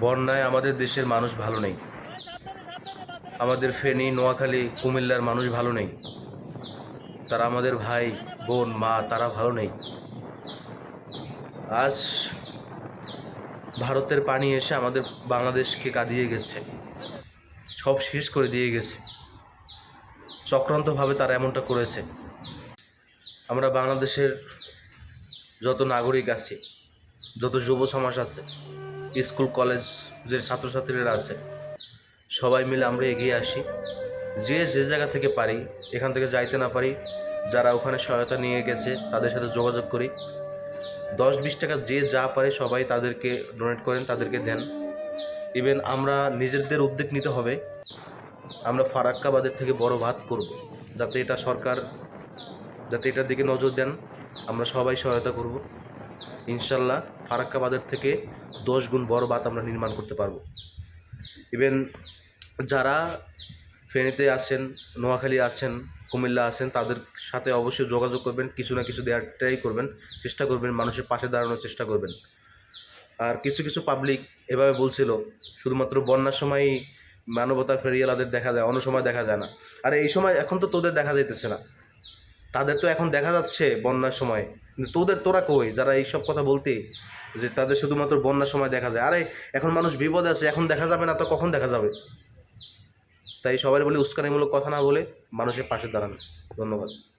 বন্যায় আমাদের দেশের মানুষ ভালো নেই। আমাদের ফেনী, নোয়াখালী, কুমিল্লার মানুষ ভালো নেই। তারা আমাদের ভাই, বোন, মা, তারা ভালো নেই। আজ ভারতের পানি এসে আমাদের বাংলাদেশকে কাঁদিয়ে গেছে। সব শেষ করে দিয়ে গেছে। চক্রান্তভাবে তারা এমনটা করেছে। আমরা বাংলাদেশের যত নাগরিক আছে, যত যুব সমাজ আছে স্কুল, কলেজ যে ছাত্রছাত্রীরা আছে, সবাই মিলে আমরা এগিয়ে আসি। যে যে জায়গা থেকে পারি, এখান থেকে যাইতে না পারি, যারা ওখানে সহায়তা নিয়ে গেছে, তাদের সাথে যোগাযোগ করি। দশ বিশ টাকা যে যা পারে সবাই তাদেরকে ডোনেট করেন, তাদেরকে দেন। ইভেন আমরা নিজেদের উদ্যোগ নিতে হবে। আমরা ফারাক্কাবাদের থেকে বড় ভাত করব, যাতে এটা সরকার, যাতে এটার দিকে নজর দেন। আমরা সবাই সহায়তা করব। ইনশাল্লাহ ফারাক্কাবাদের থেকে দশ গুণ বড় বাত আমরা নির্মাণ করতে পারব। ইভেন যারা ফেনীতে আছেন, নোয়াখালী আছেন, কুমিল্লা আছেন, তাদের সাথে অবশ্যই যোগাযোগ করবেন, কিছু না কিছু দেওয়ার ট্রাই করবেন, চেষ্টা করবেন, মানুষের পাশে দাঁড়ানোর চেষ্টা করবেন। আর কিছু কিছু পাবলিক এভাবে বলছিল, শুধুমাত্র বন্যার সময়ই মানবতার ফেরিয়ালাদের দেখা যায়, অন্য সময় দেখা যায় না। আর এই সময় এখন তো তোদের দেখা যাইতেছে না। তাদের তো এখন দেখা যাচ্ছে বন্যার সময়। তোদের, তোরা কই? যারা এইসব কথা বলতে, যে তাদের শুধুমাত্র বন্যার সময় দেখা যায়। আরে, এখন মানুষ বিপদে আছে, এখন দেখা যাবে না তো কখন দেখা যাবে? তাই সবাই বলে উস্কানিমূলক কথা না বলে মানুষের পাশে দাঁড়ান। ধন্যবাদ।